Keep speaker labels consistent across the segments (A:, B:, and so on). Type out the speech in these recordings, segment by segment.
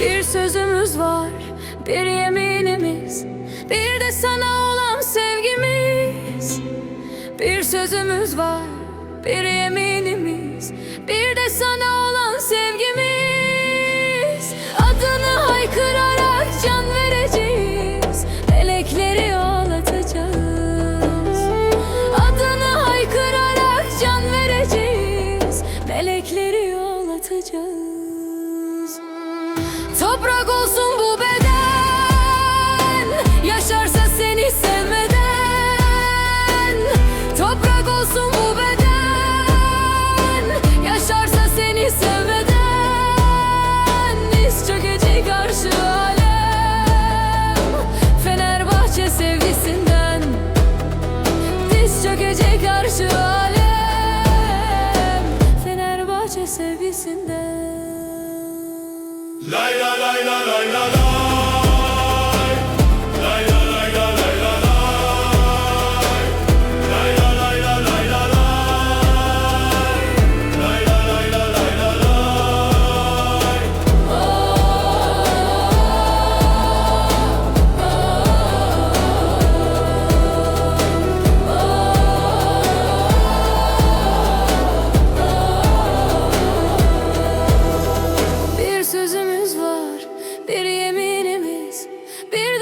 A: Bir sözümüz var, bir yeminimiz Bir de sana olan sevgimiz. Bir sözümüz var, bir yeminimiz Bir de sana Çökecek karşı alem. Fenerbahçe sevgisinden.
B: Lay la lay la lay la lay Lay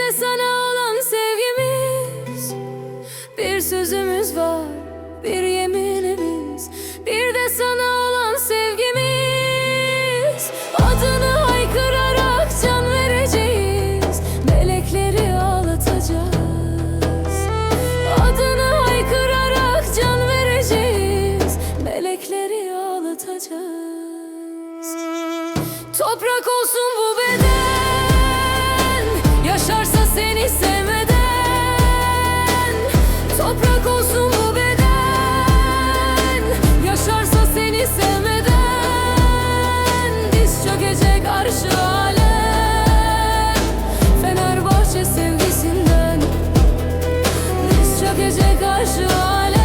A: de sana olan sevgimiz. Bir sözümüz var, bir yeminimiz. Bir de sana olan sevgimiz. Adını haykırarak can vereceğiz. Melekleri ağlatacağız. Adını haykırarak can vereceğiz. Melekleri ağlatacağız. Toprak olsun bu Sevmeden Toprak olsun bu beden. Yaşarsa seni sevmeden Diz çökecek arşı alem Fenerbahçe sevgisinden Diz çökecek arşı alem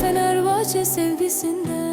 A: Fenerbahçe sevgisinden.